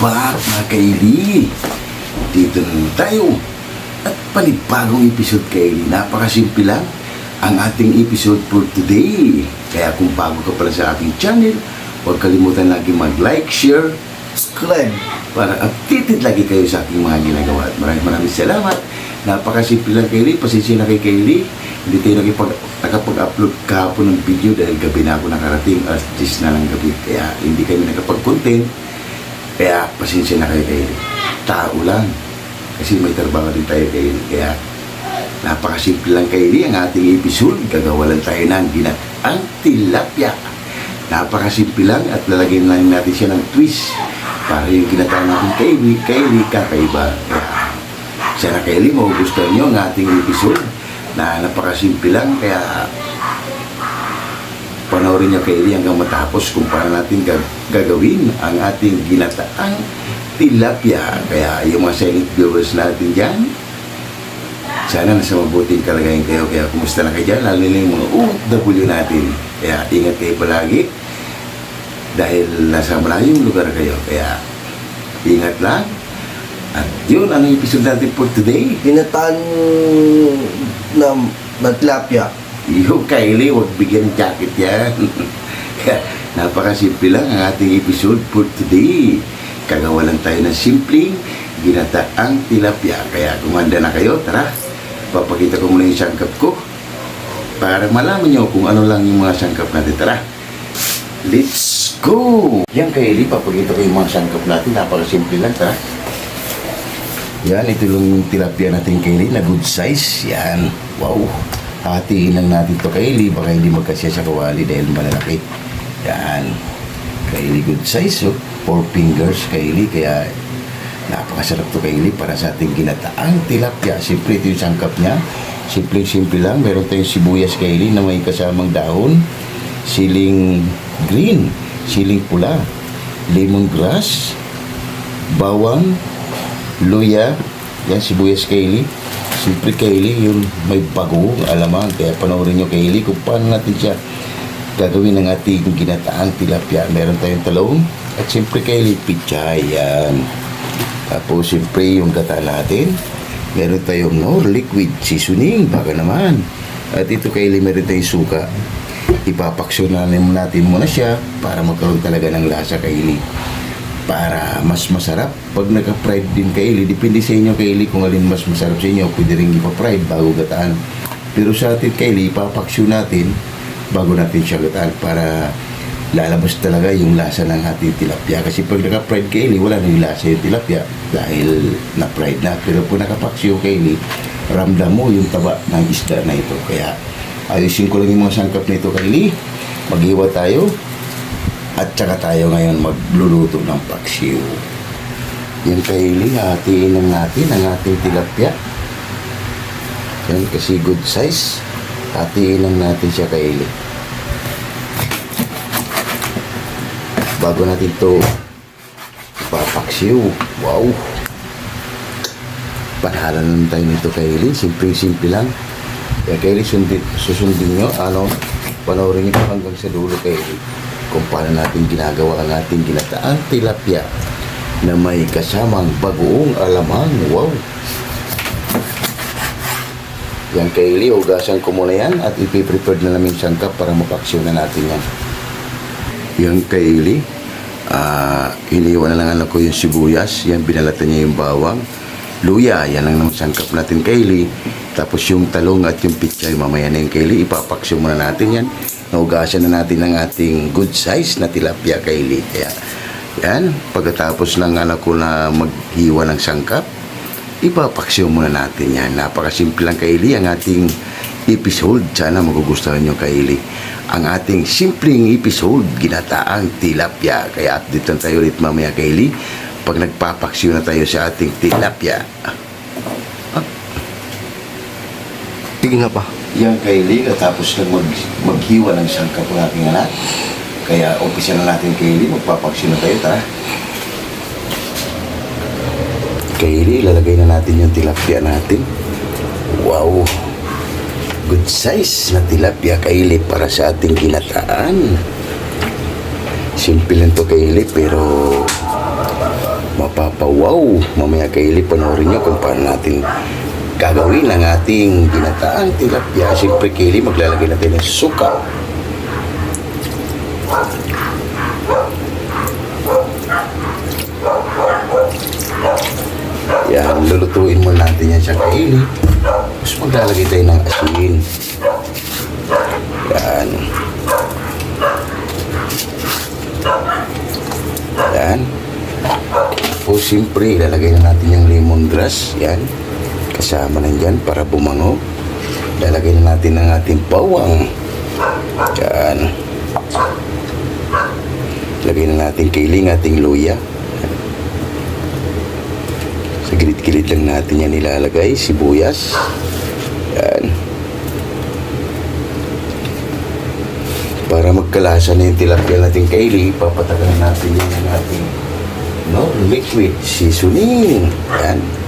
back mga kaili. Dito na tayo. At panibagong episode kaili. Napakasimple lang ang ating episode for today. Kaya kung bago ka pala sa aking channel, huwag kalimutan lagi mag-like, share, subscribe para updated lagi kayo sa aking mga ginagawa. At maraming maraming salamat. Napakasimple lang kaili. Pasensya na kay kaili. Hindi tayo nakipag, nakapag-upload kahapon ng video dahil gabi na ako nakarating alas 10 na ng gabi. Kaya hindi kami nakapag-content. Kaya pasensya na kayo kaili. Tao lang. Kasi may trabaho din tayo kaili. Kaya napakasimple lang kaili ang ating episode. Gagawa lang tayo ng ginatang tilapia. Napakasimple lang at lalagyan lang natin siya ng twist para yung ginatang natin kaili, kaili kakaiba. Kaya sana kaili mo gusto nyo ang ating episode na napakasimple lang kaya panoorin nyo kaili hanggang matapos kung paano natin gag- gagawin ang ating ginataang tilapia. Kaya yung mga silent viewers natin dyan, sana nasa mabuting kalagayan kayo. Kaya kumusta na kayo dyan, lalo na yung mga OFW natin. Kaya ingat kayo palagi dahil nasa malayong lugar kayo. Kaya ingat lang. At yun ang episode natin for today. Ginataan na, na tilapia. Yung Kylie, huwag bigyan ng jacket yan. Napakasimple lang ang ating episode for today. Kagawa lang tayo ng simpleng ginataang tilapia. Kaya kumanda na kayo, tara. Papakita ko muna yung sangkap ko para malaman nyo kung ano lang yung mga sangkap natin. Tara, let's go! Yan Kylie, papakita ko yung mga sangkap natin. Napakasimple lang, tara. Yan, ito yung tilapia natin Kylie na good size. Yan, wow. Hatiin lang natin to Kylie, baka hindi magkasya sa kawali dahil malalaki. Yan. Kylie good size, oh. Four fingers Kylie, kaya napakasarap to Kylie para sa ating ginataang tilapia. Simple ito yung sangkap niya. Simple-simple lang. Meron tayong sibuyas Kylie na may kasamang dahon. Siling green, siling pula, lemongrass, bawang, luya, yan sibuyas Kaylee. Siyempre Kaylee, yun may bago alaman. Kaya panoorin nyo Kaylee kung paano natin siya gagawin ng ating ginataang tilapia. Meron tayong talong at siyempre Kaylee, pichay yan. Tapos siyempre yung gata natin. Meron tayong no, liquid seasoning, baka naman. At ito Kaylee, meron tayong suka. Ipapaksyon na natin muna siya para magkaroon talaga ng lasa Kaylee para mas masarap. Pag naka-fried din kaili depende sa inyo kaili kung alin mas masarap sa inyo. Pwede rin ipa-fried bago gataan. Pero sa atin kaili ipapaksyo natin bago natin siya gataan para lalabas talaga yung lasa ng ating tilapia. Kasi pag naka-fried kaili wala na yung lasa yung tilapia dahil na-fried na. Pero kung nakapaksyo kaili ramdam mo yung taba ng isda na ito. Kaya ayusin ko lang yung mga sangkap na ito kaili maghiwa tayo at saka tayo ngayon magluluto ng paksiw. Yan kaili, hatiin lang natin ang ating tilapia. Yan kasi good size. Hatiin lang natin siya kaili. Bago natin to papaksiw. Wow! Panhalan lang tayo nito kaili. Simple-simple lang. Kaya kaili, sundin, susundin nyo. Ano, panoorin nyo hanggang sa dulo kaili kung paano natin ginagawa ang ating ginataan tilapia na may kasamang bagoong alamang. Wow! Yan kay Lee, hugasan ko muna yan at ipiprepare na namin sangkap para mapaksyon na natin yan. Yan kay Lee, ah, iniwan na lang anak ko yung sibuyas, yan binalatan niya yung bawang, luya, yan ang sangkap natin kay Lee. Tapos yung talong at yung pichay, mamaya na yung kay Lee, ipapaksyon muna natin yan. Naugasan na natin ang ating good size na tilapia kay. Kaya, yan, pagkatapos ng anak ko na maghiwa ng sangkap, ipapaksyo muna natin yan. Napakasimple lang kaili ang ating episode. Sana magugustuhan nyo kaili. Ang ating simpleng episode, ginataang tilapia. Kaya update lang tayo ulit mamaya kaili pag nagpapaksyo na tayo sa ating tilapia. Sige nga pa. Yan kaili, tapos lang mag, maghiwa ng sangkap ng ating anak. Kaya umpisa na natin kaili, magpapaksyo na tayo, tara. Kaili, ilalagay na natin yung tilapia natin. Wow! Good size na tilapia kaili para sa ating ginataan. Simple lang to kaili pero mapapawaw. Mamaya kaili, panoorin nyo kung paano natin gagawin ang ating ginataang tilapia. Siyempre, kaili, maglalagay natin ng suka. Yan, lulutuin mo natin yan sa kaili. Tapos maglalagay tayo ng asin. Yan. Yan. Tapos siyempre, ilalagay na natin yung lemongrass. Yan. Kasama dyan para bumango. Ilalagay na natin ang ating bawang. Yan. Lagay na natin kailing ating luya. Sa gilid-gilid lang natin yan ilalagay. Sibuyas. Yan. Para magkalasa na yung tilapia natin kaili, papatagan natin yan ng ating no, liquid seasoning. Yan.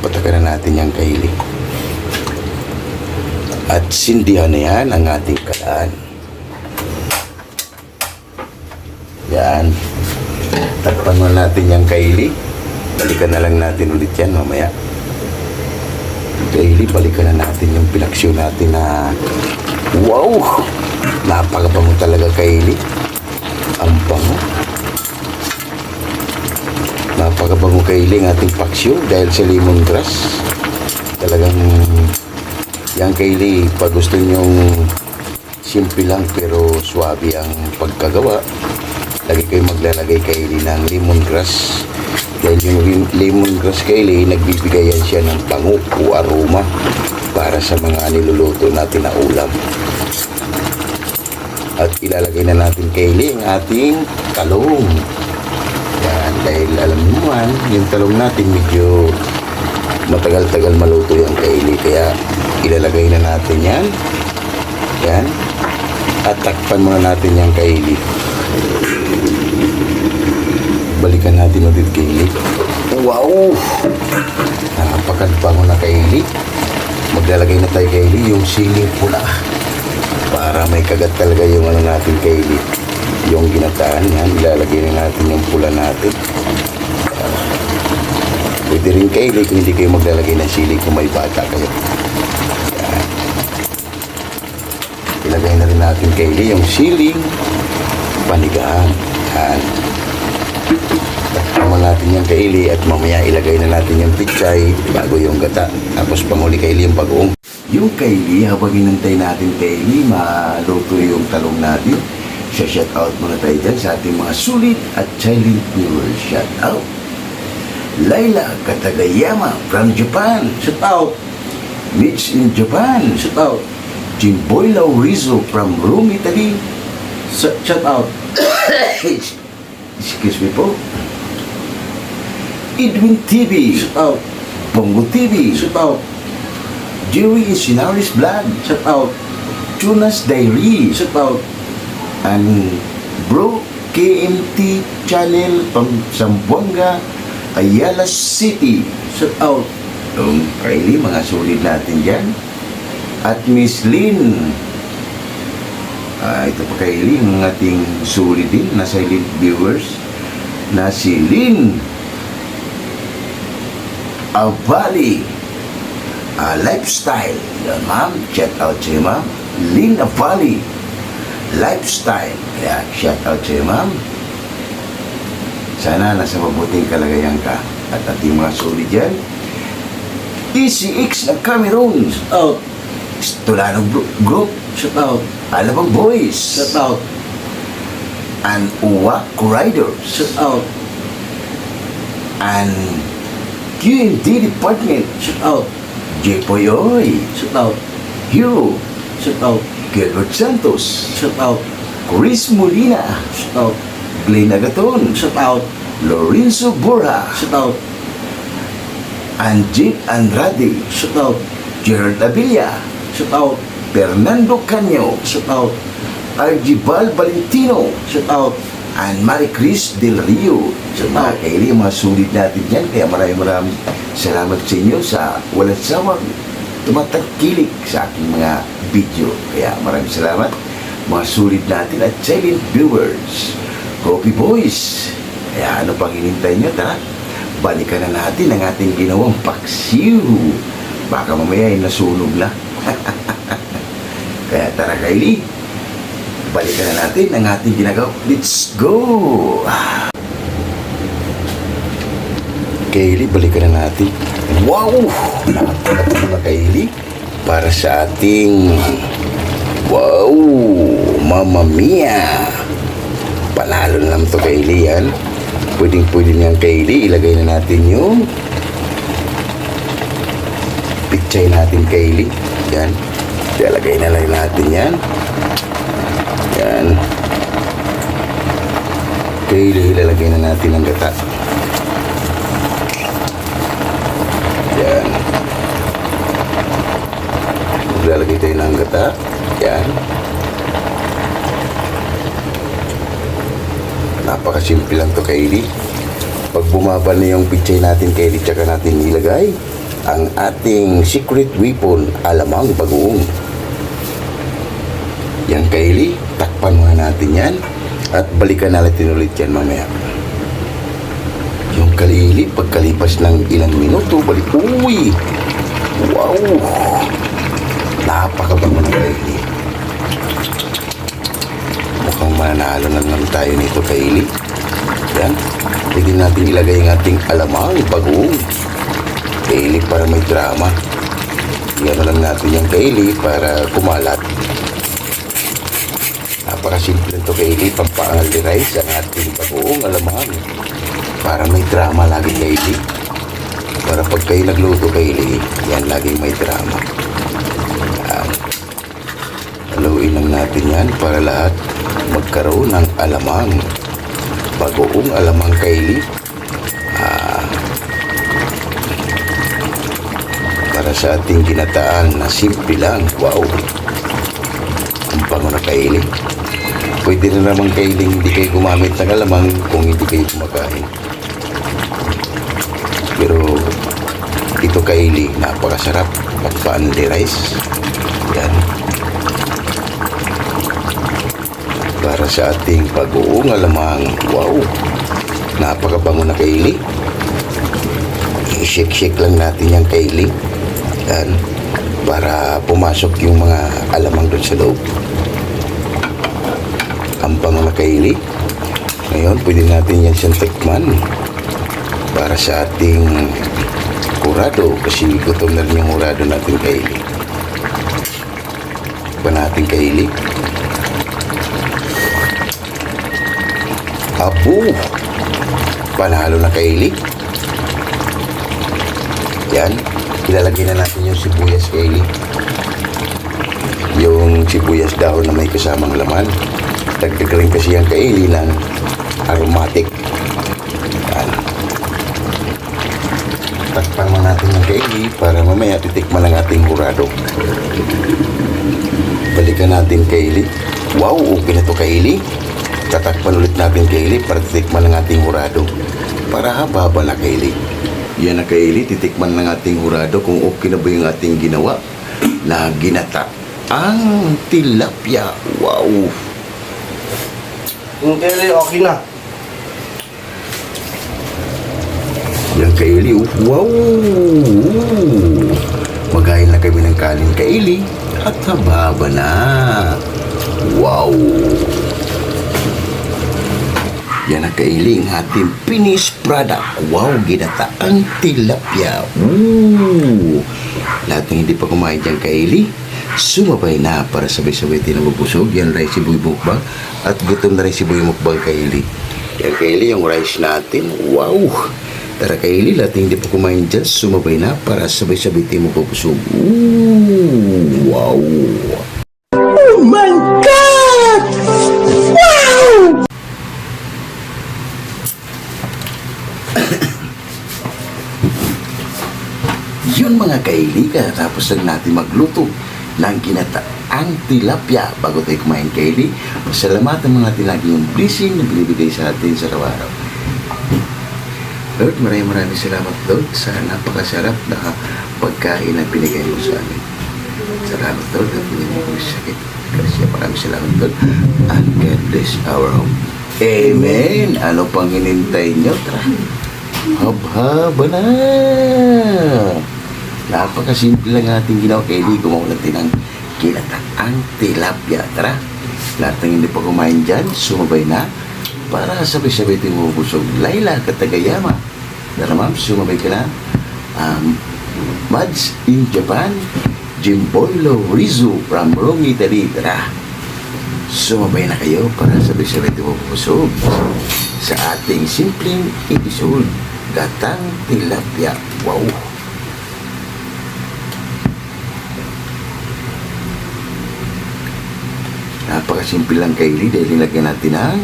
Papatagan na natin yung kaili. At sindihan na yan ang ating kalaan. Yan. Takpan mo natin yung kaili. Balikan na lang natin ulit yan mamaya. Kaili, balikan na natin yung pinaksyon natin na wow! Napakabango talaga kaili. Ang bango. Napakabango kaili ang ating paksyo dahil sa lemongrass. Talagang yung kaili, pag gusto nyong simple lang pero swabe ang pagkagawa, lagi kayo maglalagay kaili ng lemongrass. Dahil yung lemongrass kaili, nagbibigay yan siya ng bango o aroma para sa mga niluluto natin na ulam. At ilalagay na natin kaili ang ating talong. Dahil alam naman, yung talong natin medyo matagal-tagal maluto yung kaili. Kaya ilalagay na natin yan. Yan. At takpan muna natin yung kaili. Balikan natin ulit kaili. Wow! Napakagbango na kaili. Maglalagay na tayo kaili yung siling pula para may kagat talaga yung ano natin kaili yung ginataan yan ilalagay na natin yung pula natin pwede rin kaili kung hindi kayo maglalagay ng sili kung may bata kayo ilagay na rin natin kaili yung siling panigaan yan Takpan natin yung kaili at mamaya ilagay na natin yung pichay bago yung gata. Tapos panguli kaili yung bagoong. Yung kaili, habang inantay natin kaili, maluto yung talong natin. Siya shout out muna tayo dyan sa ating mga sulit at silent viewers. Shout out. Laila Katagayama from Japan. Shout out. Mitch in Japan. Shout out. Jimboy Laurizo from Rome, Italy. Shout out. Excuse me po. Edwin TV. Shout out. Bongo TV. Shout out. Jerry Isinaris Vlog. Shout out. Tunas Diary. Shout out. And Bro KMT Channel from Zamboanga, Ayala City. Shout out. Um, Kylie, mga sulit natin dyan. At Miss Lynn. Ah, ito pa Kylie, ang ating sulit din na silent viewers na si Lynn Avali ah, Lifestyle. Yan, ma'am. Shout out iyo, ma'am. Lynn Avali Lifestyle. Kaya, shout out sa iyo, ma'am. Sana nasa mabuting kalagayan ka at ating mga sulit dyan. TCX ng Cameroon. Out. Tulanog Group-. Shout out. Alabang Boys. Shout out. And Uwak Riders. Shout out. And QMD Department. Shout out. Jepoyoy. Shout out. Hero. Shout out. Gilbert Santos. Shout out. Chris Molina. Shout out. Glenn Agaton. Shout out. Lorenzo Borja. Shout out. Anjit Andrade. Shout out. Gerald Avilla. Shout out. Fernando Canyo. Shout out. Argibal Valentino. Shout out. And Marie Chris Del Rio. Shout out. Kaya mga sulit natin yan. Kaya maraming maraming salamat sa inyo sa walang sawang tumatangkilik sa aking mga video. Kaya maraming salamat mga sulit natin at silent viewers. Coffee Boys. Kaya ano pang hinintay nyo? Tara, balikan na natin ang ating ginawang paksiw. Baka mamaya ay nasunog na. Kaya tara Kylie, balikan na natin ang ating ginagawa. Let's go! Kylie, balikan na natin. Wow! Napakatagal na Kylie para sa ating wow! Mamma Mia! Panalo na naman to Kylie yan. Pwedeng pwede niyang Kylie. Ilagay na natin yung pichay natin Kylie. Yan. Ilagay na lang natin yan. Yan. Kylie, ilalagay na natin ang gata. Yan. Lalagay tayo ng gata. Yan. Napakasimple lang to Kylie. Pag bumaba na yung picture natin Kylie, tsaka natin ilagay ang ating secret weapon, alamang bagoong. Yan Kylie, takpan muna natin yan at balikan natin ulit yan mamaya. Yung kalili, pagkalipas ng ilang minuto, balik, uy! Wow! Napakabango ng kalili. Mukhang mananalo na naman tayo nito, Kaili. Yan. Pwede natin ilagay ang ating alamang bagoong. Kaili para may drama. Yan lang natin yung Kaili para kumalat. Napakasimple nito Kaili. Pampaangal ni rice ang ating bagoong alamang. Para may drama lagi Kaili. Para pag kayo nagluto Kaili, yan laging may drama. Yan. Haluin lang natin yan para lahat magkaroon ng alamang. Bagoong alamang kaili. Ah, para sa ating ginataan na simple lang. Wow! Ang bango na kaili. Pwede na naman kailing hindi kayo gumamit ng alamang kung hindi kayo kumakain. Pero ito kaili, napakasarap. Pagpa-only rice. Yan. para sa ating pag-uong alamang. Wow! Napakabango na kaili. I-shake-shake lang natin yung kaili. Yan. Para pumasok yung mga alamang doon sa loob. Ang bango na kaili. Ngayon, pwede natin yan siyang tikman. Para sa ating kurado. Kasi gutom na rin yung kurado natin kaili. Pa natin kaili. Apo! Panalo na kaili. Yan. Ilalagay na natin yung sibuyas kaili. Yung sibuyas dahon na may kasamang laman. Dagdag rin kasi ang kaili ng aromatic. Yan. Takpan mo natin yung kaili para mamaya titikman ang ating hurado. Balikan natin kaili. Wow, okay na to kaili. Tatakpan ulit natin kaili para titikman ng ating hurado. Para haba-haba na kaili. Yan na kaili, titikman ng ating hurado kung okay na ba yung ating ginawa na ginata. Ang tilapia. Wow! Yung kaya okay na. Kaili. Wow! Magayin na kami ng kanin kaili at haba na. Wow! Yan ang kailing ating finished product. Wow, ginataang tilapia. Ooh. Lahat ng hindi pa kumain dyan kaili, sumabay na para sabay-sabay tinabubusog. Yan rice si Boy Mukbang at gutom na rin si Boy Mukbang kaili. Yan kaili, yung rice natin. Wow! Tara kaili, lahat ng hindi pa kumain dyan, sumabay na para sabay-sabay tinabubusog. Ooh! Wow! Yun mga kaili, tapos lang natin magluto ng ginataang tilapia bago tayo kumain kaili. Pasalamatan mga tilaging blessing na binibigay sa atin sa araw-araw. Lord, maraming maraming salamat Lord sa napakasarap na pagkain na binigay mo sa amin. Salamat Lord at hindi mo kami sakit. Kasi maraming salamat Lord. And God bless our home. Amen. Ano pang hinintay nyo? Tara. Haba na! Napakasimple lang ating ginawa kay Lee. Gumawa natin ng kinataang tilapia. Tara, lahat ng hindi pa kumain dyan, sumabay na para sabay-sabay tayo mabusog. Laila Katagayama. Tara ma'am, sumabay ka na. Um, Mads in Japan, Jimboilo Rizu from Rome, Italy. Tara, sumabay na kayo para sabay-sabay tayo mabusog sa ating simpleng episode, Gatang Tilapia. Wow! Napakasimple lang kay Lee dahil nilagyan natin ng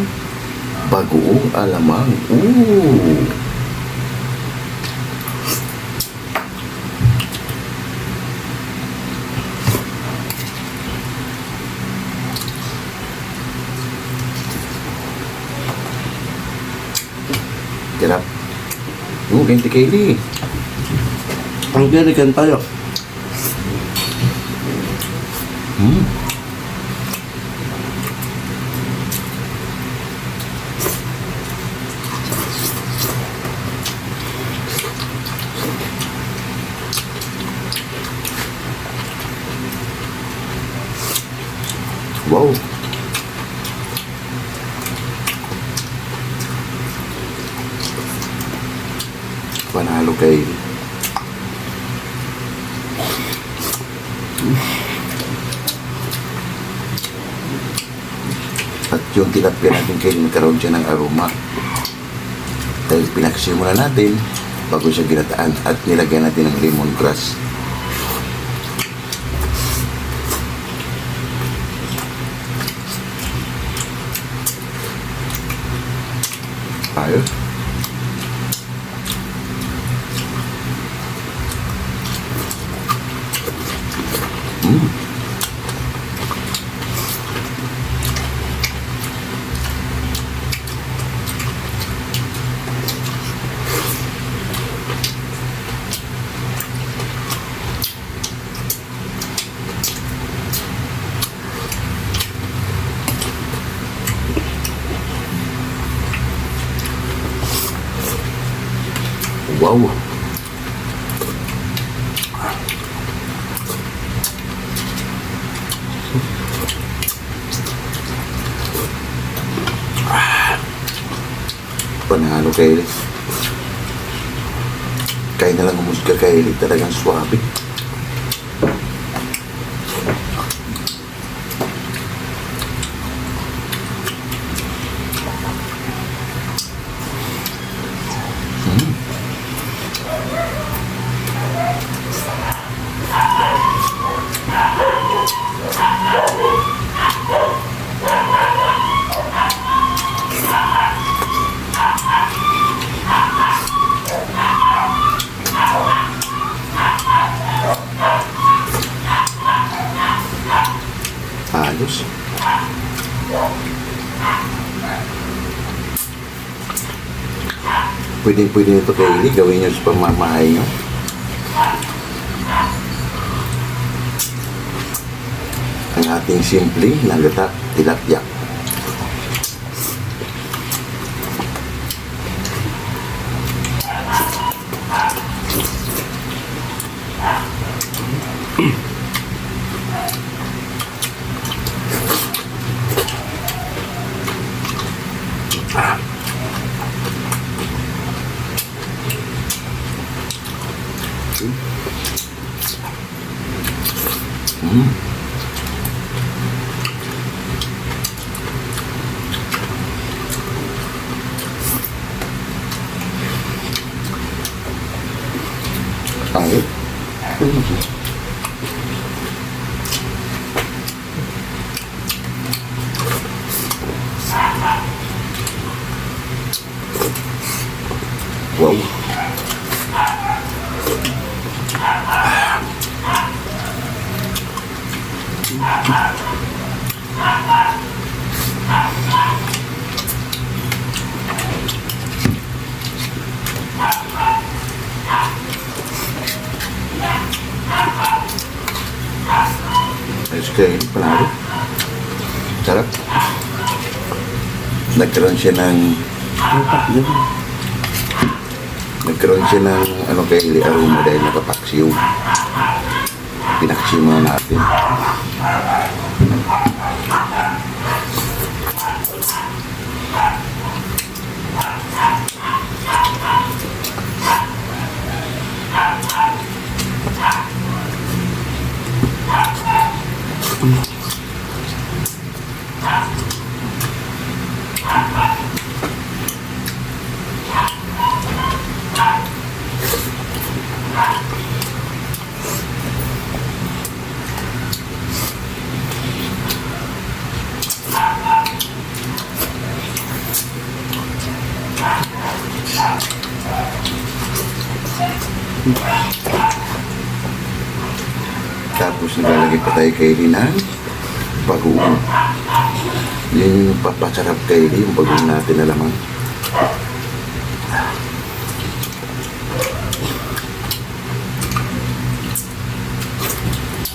bagoong alamang. Ooh! Sarap. Oo, ganti kay Lee. Ang dirikan tayo. Hmm. Wow. Panalo kay At yung tilapia natin kayo nagkaroon siya ng aroma. Dahil pinagsimula natin bago siya ginataan at nilagyan natin ng lemongrass. Ayos. Mm. Wow. Panalo kay. Kaya na lang umusga kay Eli. Talagang swabe. Pwede pwede nito kay Eli. Gawin nyo sa pamamahay nyo. Ang ating simple na gata tilapia. Ayos. Wow. Ayos kayo, panalo. Sarap. Nagkaroon siya ng Nagkaroon siya ng ano kay aroma dahil nakapaksiw. Pinaksiw muna natin. Tapos nagalagay pa tayo kay ng bagoong. Yun yung kay yung bagoong natin na lamang.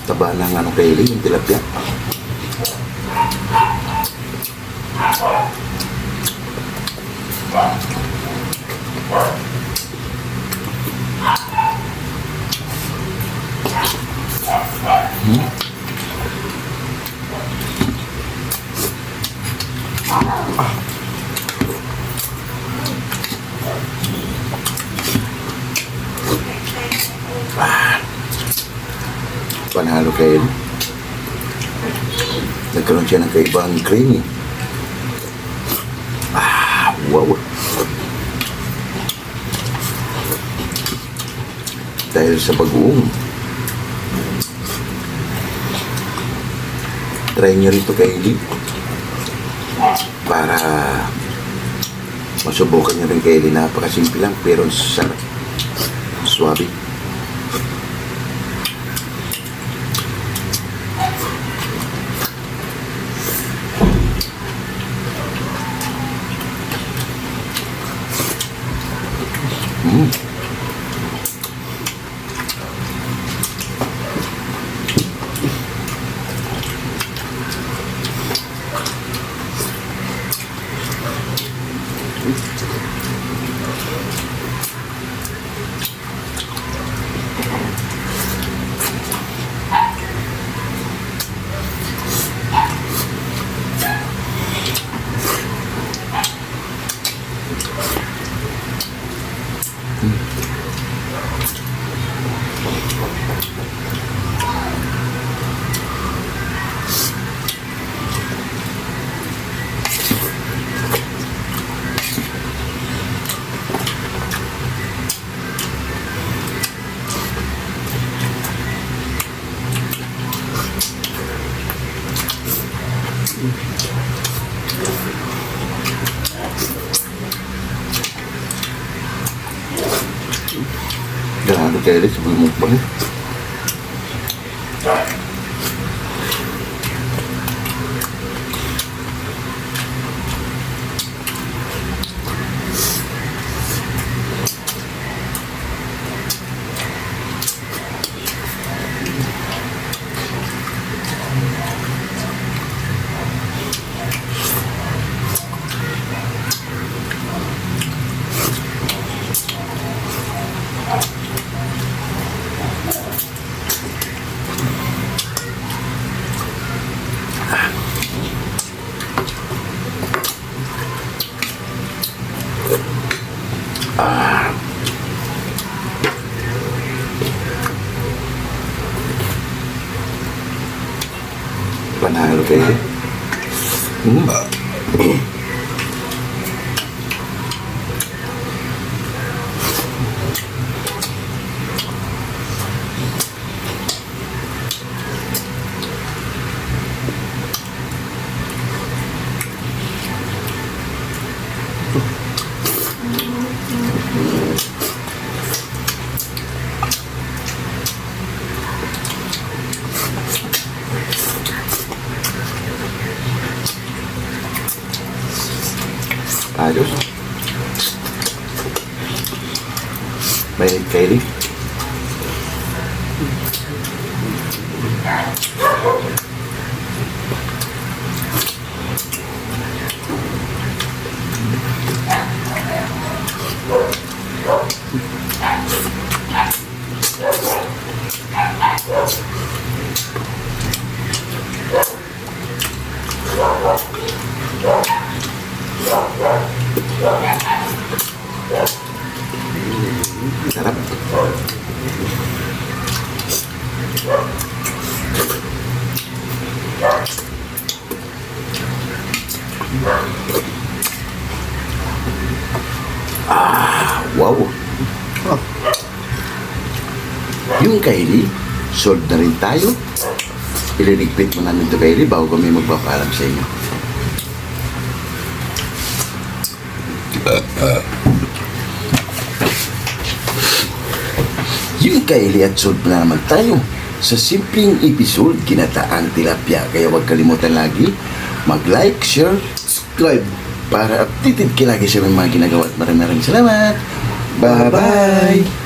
Taba ng ano kay yung tilapia. Panalo kay Nagkaroon siya ng kaibang creamy. Ah, wow. Dahil sa bagoong. Try nyo rito kay Lee. Para masubukan nyo rin kay Lee. Napakasimple lang pero sarap. Suwabe. Ayos. Mainit kayo rin. Sarap. Ah, wow. Ah. Yung Kylie, sold na rin tayo. Ililigpit mo namin ito Kylie bago kami magpapaalam sa inyo. Yung Kylie at sold na naman tayo. Sa simpleng episode, kinataang tilapia. Kaya huwag kalimutan lagi mag-like, share, subscribe para updated ka lagi sa mga ginagawa at maraming maraming salamat. Bye-bye!